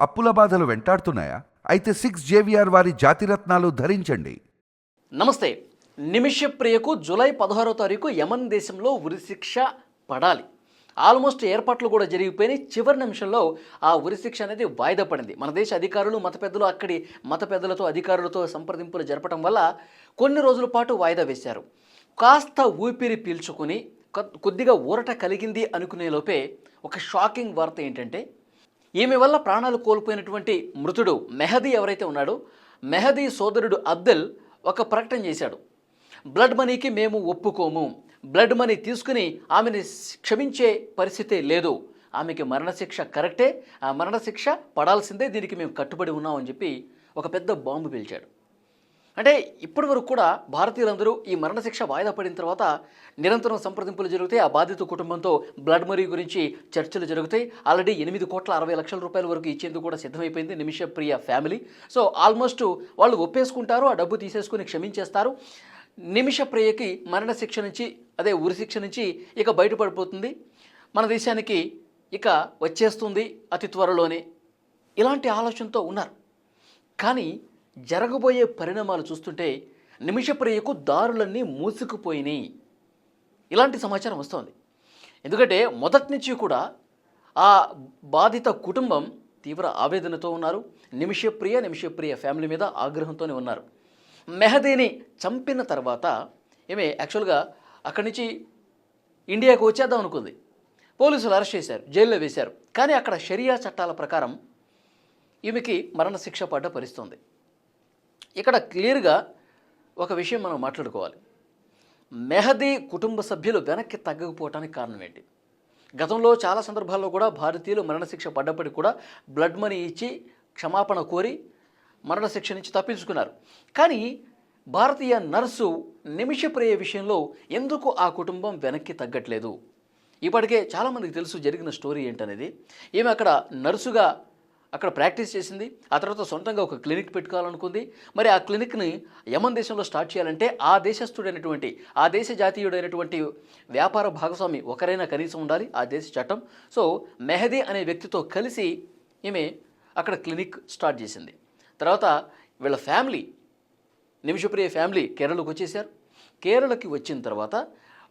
అప్పుల బాధలు వెంటాడుతున్నాయా? అయితే సిక్స్ జేవిఆర్ వారి జాతిరత్నాలు ధరించండి. నమస్తే. నిమిషప్రియకు జూలై పదహారో తారీఖు యమన్ దేశంలో ఉరిశిక్ష పడాలి. ఆల్మోస్ట్ ఏర్పాట్లు కూడా జరిగిపోయినాయి. చివరి నిమిషంలో ఆ ఉరిశిక్ష అనేది వాయిదా పడింది. మన దేశ అధికారులు మత పెద్దలు అక్కడి మత పెద్దలతో అధికారులతో సంప్రదింపులు జరపడం వల్ల కొన్ని రోజుల పాటు వాయిదా వేశారు. కాస్త ఊపిరి పీల్చుకుని కొద్దిగా ఊరట కలిగింది అనుకునే లోపే ఒక షాకింగ్ వార్త ఏంటంటే ఈమె వల్ల ప్రాణాలు కోల్పోయినటువంటి మృతుడు మెహదీ ఎవరైతే ఉన్నాడో మెహదీ సోదరుడు అబ్దుల్ ఒక ప్రకటన చేశాడు. బ్లడ్ మనీకి మేము ఒప్పుకోము. బ్లడ్ మనీ తీసుకుని ఆమెని క్షమించే పరిస్థితి లేదు. ఆమెకి మరణశిక్ష కరెక్టే. ఆ మరణశిక్ష పడాల్సిందే. దీనికి మేము కట్టుబడి ఉన్నామని చెప్పి ఒక పెద్ద బాంబు పిలిచాడు. అంటే ఇప్పటి వరకు కూడా భారతీయులందరూ ఈ మరణశిక్ష వాయిదా పడిన తర్వాత నిరంతరం సంప్రదింపులు జరుగుతాయి. ఆ బాధిత కుటుంబంతో బ్లడ్ మరీ గురించి చర్చలు జరుగుతాయి. ఆల్రెడీ ఎనిమిది కోట్ల అరవై లక్షల రూపాయల వరకు ఇచ్చేందుకు కూడా సిద్ధమైపోయింది Nimisha Priya family. So almost వాళ్ళు ఒప్పేసుకుంటారు. ఆ డబ్బు తీసేసుకుని క్షమించేస్తారు. నిమిష ప్రియకి మరణశిక్ష నుంచి అదే ఉరిశిక్ష నుంచి ఇక బయటపడిపోతుంది. మన దేశానికి ఇక వచ్చేస్తుంది అతి త్వరలోనే. ఇలాంటి ఆలోచనతో ఉన్నారు. కానీ జరగబోయే పరిణామాలు చూస్తుంటే నిమిషప్రియకు దారులన్నీ మూసుకుపోయినాయి. ఇలాంటి సమాచారం వస్తోంది. ఎందుకంటే మొదటి నుంచి కూడా ఆ బాధిత కుటుంబం తీవ్ర ఆవేదనతో ఉన్నారు. నిమిషప్రియ నిమిషప్రియ ఫ్యామిలీ మీద ఆగ్రహంతోనే ఉన్నారు. మెహదీని చంపిన తర్వాత ఏమే యాక్చువల్గా అక్కడి నుంచి ఇండియాకు వచ్చేద్దాం అనుకుంది. పోలీసులు అరెస్ట్ చేశారు జైల్లో వేశారు. కానీ అక్కడ షరియా చట్టాల ప్రకారం ఈమెకి మరణశిక్ష పడ్డ పరిస్తుంది ఇక్కడ క్లియర్గా ఒక విషయం మనం మాట్లాడుకోవాలి. మెహదీ కుటుంబ సభ్యులు వెనక్కి తగ్గకపోవటానికి కారణం ఏంటి? గతంలో చాలా సందర్భాల్లో కూడా భారతీయులు మరణశిక్ష పడ్డప్పటికి కూడా బ్లడ్ మనీ ఇచ్చి క్షమాపణ కోరి మరణశిక్ష నుంచి తప్పించుకున్నారు. కానీ భారతీయ నర్సు నిమిషప్రియ విషయంలో ఎందుకు ఆ కుటుంబం వెనక్కి తగ్గట్లేదు? ఇప్పటికే చాలామందికి తెలుసు జరిగిన స్టోరీ ఏంటనేది. ఈమె అక్కడ నర్సుగా అక్కడ ప్రాక్టీస్ చేసింది. ఆ తర్వాత సొంతంగా ఒక క్లినిక్ పెట్టుకోవాలనుకుంది. మరి ఆ క్లినిక్ని యమన్ దేశంలో స్టార్ట్ చేయాలంటే ఆ దేశస్థుడైనటువంటి ఆ దేశ జాతీయుడైనటువంటి వ్యాపార భాగస్వామి ఒకరైనా కనీసం ఉండాలి. ఆ దేశ చట్టం. సో మెహదీ అనే వ్యక్తితో కలిసి ఈమె అక్కడ క్లినిక్ స్టార్ట్ చేసింది. తర్వాత వీళ్ళ ఫ్యామిలీ నిమిషప్రియ ఫ్యామిలీ కేరళకు వచ్చేసారు కేరళకి వచ్చిన తర్వాత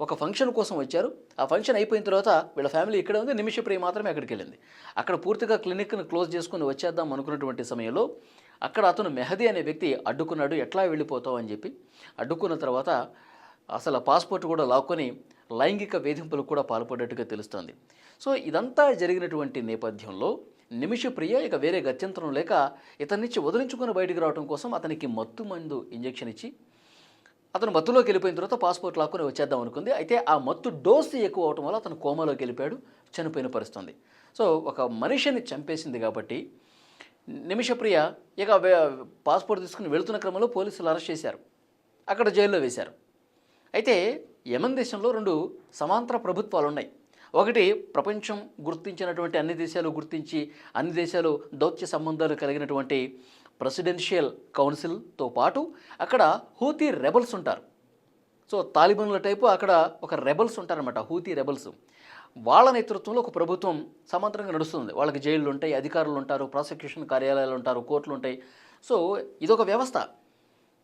ఒక ఫంక్షన్ కోసం వచ్చారు. ఆ ఫంక్షన్ అయిపోయిన తర్వాత వీళ్ళ ఫ్యామిలీ ఇక్కడ ఉంది. నిమిషప్రియ మాత్రమే అక్కడికి వెళ్ళింది. అక్కడ పూర్తిగా క్లినిక్ను క్లోజ్ చేసుకుని వచ్చేద్దాం అనుకున్నటువంటి సమయంలో అక్కడ అతను మెహదీ అనే వ్యక్తి అడ్డుకున్నాడు. ఎట్లా వెళ్ళిపోతావు అని చెప్పి. అడ్డుకున్న తర్వాత అసలు పాస్పోర్ట్ కూడా లాక్కొని లైంగిక వేధింపులకు కూడా పాల్పడేట్టుగా తెలుస్తోంది. సో ఇదంతా జరిగినటువంటి నేపథ్యంలో నిమిషప్రియ ఇక వేరే గత్యంతరం లేక ఇతని నుంచి వదిలించుకుని బయటికి రావడం కోసం అతనికి మత్తు మందు ఇంజెక్షన్ ఇచ్చి అతను మత్తులోకి వెళ్ళిపోయిన తర్వాత పాస్పోర్ట్ లాక్కుని వచ్చేద్దాం అనుకుంది. అయితే ఆ మత్తు డోసు ఎక్కువ అవటం వల్ల అతను కోమాలోకి వెళ్ళిపోయాడు చనిపోయిన పరిస్థితుంది. సో ఒక మనిషిని చంపేసింది కాబట్టి నిమిషప్రియ ఇక పాస్పోర్ట్ తీసుకుని వెళుతున్న క్రమంలో పోలీసులు అరెస్ట్ చేశారు. అక్కడ జైల్లో వేశారు. అయితే యమన్ దేశంలో రెండు సమాంతర ప్రభుత్వాలు ఉన్నాయి. ఒకటి ప్రపంచం గుర్తించినటువంటి అన్ని దేశాలు గుర్తించి అన్ని దేశాలు దౌత్య సంబంధాలు కలిగినటువంటి ప్రెసిడెన్షియల్ కౌన్సిల్తో పాటు అక్కడ హూతీ రెబల్స్ ఉంటారు. సో తాలిబన్ల టైపు అక్కడ ఒక రెబల్స్ ఉంటారన్నమాట హూతీ రెబల్స్. వాళ్ళ నేతృత్వంలో ఒక ప్రభుత్వం సమాంతరంగా నడుస్తుంది. వాళ్ళకి జైళ్ళు ఉంటాయి అధికారులు ఉంటారు ప్రాసిక్యూషన్ కార్యాలయాలు ఉంటారు కోర్టులు ఉంటాయి. సో ఇదొక వ్యవస్థ.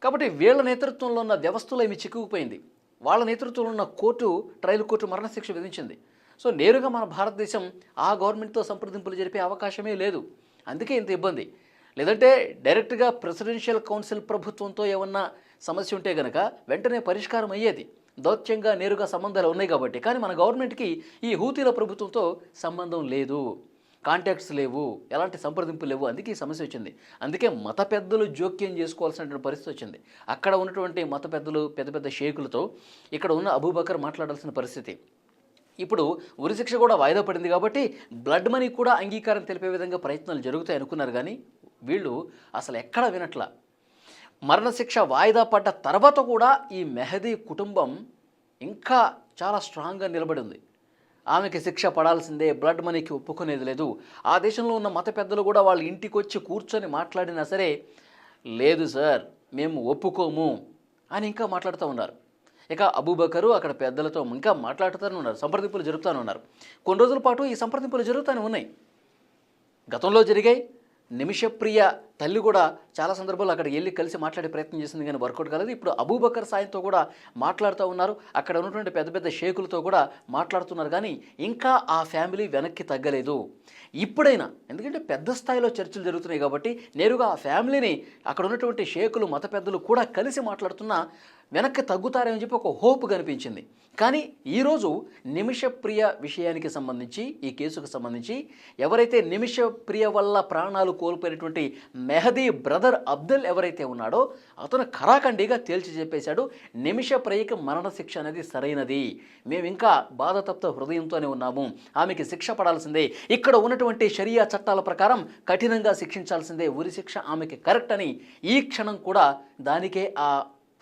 కాబట్టి వీళ్ళ నేతృత్వంలో ఉన్న వ్యవస్థలో ఏమి చిక్కుకుపోయింది? వాళ్ళ నేతృత్వంలో ఉన్న కోర్టు ట్రయల్ కోర్టు మరణశిక్ష విధించింది. సో నేరుగా మన భారతదేశం ఆ గవర్నమెంట్తో సంప్రదింపులు జరిపే అవకాశమే లేదు. అందుకే ఇంత ఇబ్బంది. లేదంటే డైరెక్ట్గా ప్రెసిడెన్షియల్ కౌన్సిల్ ప్రభుత్వంతో ఏమన్నా సమస్య ఉంటే గనక వెంటనే పరిష్కారం అయ్యేది. దౌత్యంగా నేరుగా సంబంధాలు ఉన్నాయి కాబట్టి. కానీ మన గవర్నమెంట్కి ఈ హూతీల ప్రభుత్వంతో సంబంధం లేదు. కాంటాక్ట్స్ లేవు. ఎలాంటి సంప్రదింపు లేవు. అందుకే ఈ సమస్య వచ్చింది. అందుకే మత పెద్దలు జోక్యం చేసుకోవాల్సినటువంటి పరిస్థితి వచ్చింది. అక్కడ ఉన్నటువంటి మత పెద్దలు పెద్ద పెద్ద షేకులతో ఇక్కడ ఉన్న అబూబకర్ మాట్లాడాల్సిన పరిస్థితి. ఇప్పుడు ఉరిశిక్ష కూడా వాయిదా పడింది కాబట్టి బ్లడ్ మనీ కూడా అంగీకారం తెలిపే విధంగా ప్రయత్నాలు జరుగుతాయి అనుకున్నారు కానీ వీళ్ళు అసలు ఎక్కడ వినట్ల. మరణశిక్ష వాయిదా పడ్డ తర్వాత కూడా ఈ మెహదీ కుటుంబం ఇంకా చాలా స్ట్రాంగ్గా నిలబడి ఉంది. ఆమెకి శిక్ష పడాల్సిందే బ్లడ్ మనీకి ఒప్పుకునేది లేదు. ఆ దేశంలో ఉన్న మత పెద్దలు కూడా వాళ్ళ ఇంటికి వచ్చి కూర్చొని మాట్లాడినా సరే లేదు సార్ మేము ఒప్పుకోము అని ఇంకా మాట్లాడుతూ ఉన్నారు. ఇక అబూబకరు అక్కడ పెద్దలతో ఇంకా మాట్లాడుతూనే ఉన్నారు. సంప్రదింపులు జరుపుతూనే ఉన్నారు. కొన్ని రోజుల పాటు ఈ సంప్రదింపులు జరుగుతూనే ఉన్నాయి. గతంలో జరిగాయి. నిమిషప్రియ తల్లి కూడా చాలా సందర్భాల్లో అక్కడికి వెళ్ళి కలిసి మాట్లాడే ప్రయత్నం చేసింది కానీ వర్కౌట్ కాలేదు. ఇప్పుడు అబూబకర్ సాయంతో కూడా మాట్లాడుతూ ఉన్నారు. అక్కడ ఉన్నటువంటి పెద్ద పెద్ద షేకులతో కూడా మాట్లాడుతున్నారు కానీ ఇంకా ఆ ఫ్యామిలీ వెనక్కి తగ్గలేదు. ఇప్పుడైనా ఎందుకంటే పెద్ద స్థాయిలో చర్చలు జరుగుతున్నాయి కాబట్టి నేరుగా ఆ ఫ్యామిలీని అక్కడ ఉన్నటువంటి షేకులు మత పెద్దలు కూడా కలిసి మాట్లాడుతున్నా వెనక్కి తగ్గుతారని చెప్పి ఒక హోప్ కనిపించింది. కానీ ఈరోజు నిమిషప్రియ విషయానికి సంబంధించి ఈ కేసుకు సంబంధించి ఎవరైతే నిమిషప్రియ వల్ల ప్రాణాలు కోల్పోయినటువంటి మెహదీ బ్రదర్ అబ్దుల్ ఎవరైతే ఉన్నాడో అతను ఖరాఖండిగా తేల్చి చెప్పేశాడు నిమిష ప్రయత్ మరణ మరణశిక్ష అనేది సరైనది. మేము ఇంకా బాధతప్త హృదయంతోనే ఉన్నాము. ఆమెకి శిక్ష పడాల్సిందే. ఇక్కడ ఉన్నటువంటి షరియా చట్టాల ప్రకారం కఠినంగా శిక్షించాల్సిందే. ఉరి శిక్ష ఆమెకి కరెక్ట్ అని ఈ క్షణం కూడా దానికే ఆ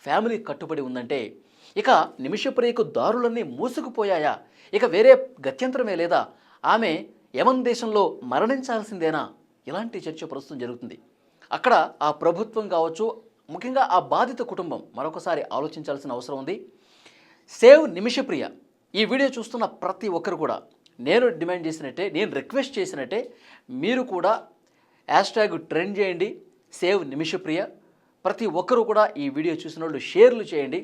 ఫ్యామిలీ కట్టుబడి ఉందంటే. ఇక నిమిషప్రియకు దారులన్నీ మూసుకుపోయాయా? ఇక వేరే గత్యంతరమే లేదా? ఆమె యమన్ దేశంలో మరణించాల్సిందేనా? ఇలాంటి చర్చ ప్రస్తుతం జరుగుతుంది. అక్కడ ఆ ప్రభుత్వం కావచ్చు ముఖ్యంగా ఆ బాధిత కుటుంబం మరొకసారి ఆలోచించాల్సిన అవసరం ఉంది. సేవ్ నిమిషప్రియ. ఈ వీడియో చూస్తున్న ప్రతి ఒక్కరు కూడా నేను డిమాండ్ చేసినట్టే నేను రిక్వెస్ట్ చేసినట్టే మీరు కూడా హ్యాష్ ట్యాగ్ ట్రెండ్ చేయండి సేవ్ నిమిషప్రియ. ప్రతి ఒక్కరూ కూడా ఈ వీడియో చూసిన వాళ్ళు షేర్లు చేయండి.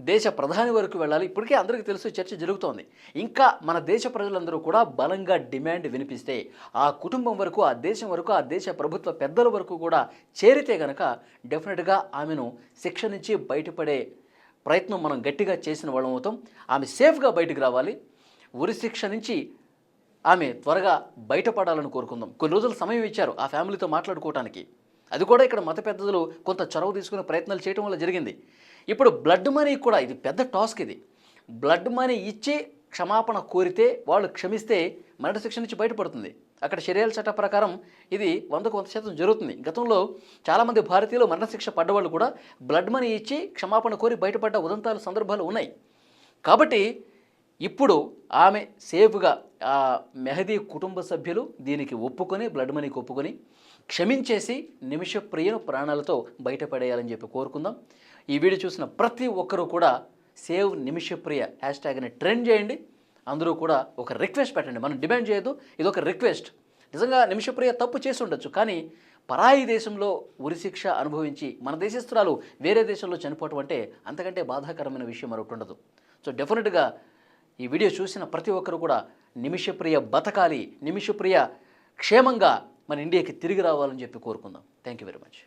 దేశ ప్రధాని వరకు వెళ్ళాలి. ఇప్పటికే అందరికీ తెలుసు చర్చ జరుగుతోంది. ఇంకా మన దేశ ప్రజలందరూ కూడా బలంగా డిమాండ్ వినిపిస్తే ఆ కుటుంబం వరకు ఆ దేశం వరకు ఆ దేశ ప్రభుత్వ పెద్దల వరకు కూడా చేరితే గనక డెఫినెట్గా ఆమెను శిక్ష నుంచి బయటపడే ప్రయత్నం మనం గట్టిగా చేసిన వాళ్ళం అవుతాం. ఆమె సేఫ్గా బయటకు రావాలి. ఉరి శిక్ష నుంచి ఆమె త్వరగా బయటపడాలని కోరుకుందాం. కొన్ని రోజులు సమయం ఇచ్చారు ఆ ఫ్యామిలీతో మాట్లాడుకోవటానికి. అది కూడా ఇక్కడ మత పెద్దలు కొంత చొరవ తీసుకునే ప్రయత్నాలు చేయడం వల్ల జరిగింది. ఇప్పుడు బ్లడ్ మనీ కూడా ఇది పెద్ద టాస్క్ ఇది. బ్లడ్ మనీ ఇచ్చి క్షమాపణ కోరితే వాళ్ళు క్షమిస్తే మరణశిక్ష నుంచి బయటపడుతుంది. అక్కడ శరీరాల చట్ట ప్రకారం ఇది వందకు వంద శాతం జరుగుతుంది. గతంలో చాలామంది భారతీయులు మరణశిక్ష పడ్డవాళ్ళు కూడా బ్లడ్ మనీ ఇచ్చి క్షమాపణ కోరి బయటపడ్డ ఉదంతాలు సందర్భాలు ఉన్నాయి. కాబట్టి ఇప్పుడు ఆమె సేఫ్గా ఆ మెహదీ కుటుంబ సభ్యులు దీనికి ఒప్పుకొని బ్లడ్ మనీకి ఒప్పుకొని క్షమించేసి నిమిషప్రియను ప్రాణాలతో బయటపడేయాలని చెప్పి కోరుకుందాం. ఈ వీడియో చూసిన ప్రతి ఒక్కరూ కూడా సేవ్ నిమిషప్రియ హ్యాష్ ట్యాగ్ని ట్రెండ్ చేయండి. అందరూ కూడా ఒక రిక్వెస్ట్ పెట్టండి. మనం డిమాండ్ చేయొద్దు. ఇది ఒక రిక్వెస్ట్. నిజంగా నిమిషప్రియ తప్పు చేసి ఉండొచ్చు. కానీ పరాయి దేశంలో ఉరిశిక్ష అనుభవించి మన దేశస్తురాలు వేరే దేశంలో చనిపోవటం అంటే అంతకంటే బాధాకరమైన విషయం మరొకటి ఉండదు. సో డెఫినెట్గా ఈ వీడియో చూసిన ప్రతి ఒక్కరు కూడా నిమిషప్రియ బతకాలి. నిమిషప్రియ క్షేమంగా మన ఇండియాకి తిరిగి రావాలని చెప్పి కోరుకుందాం. Thank you very much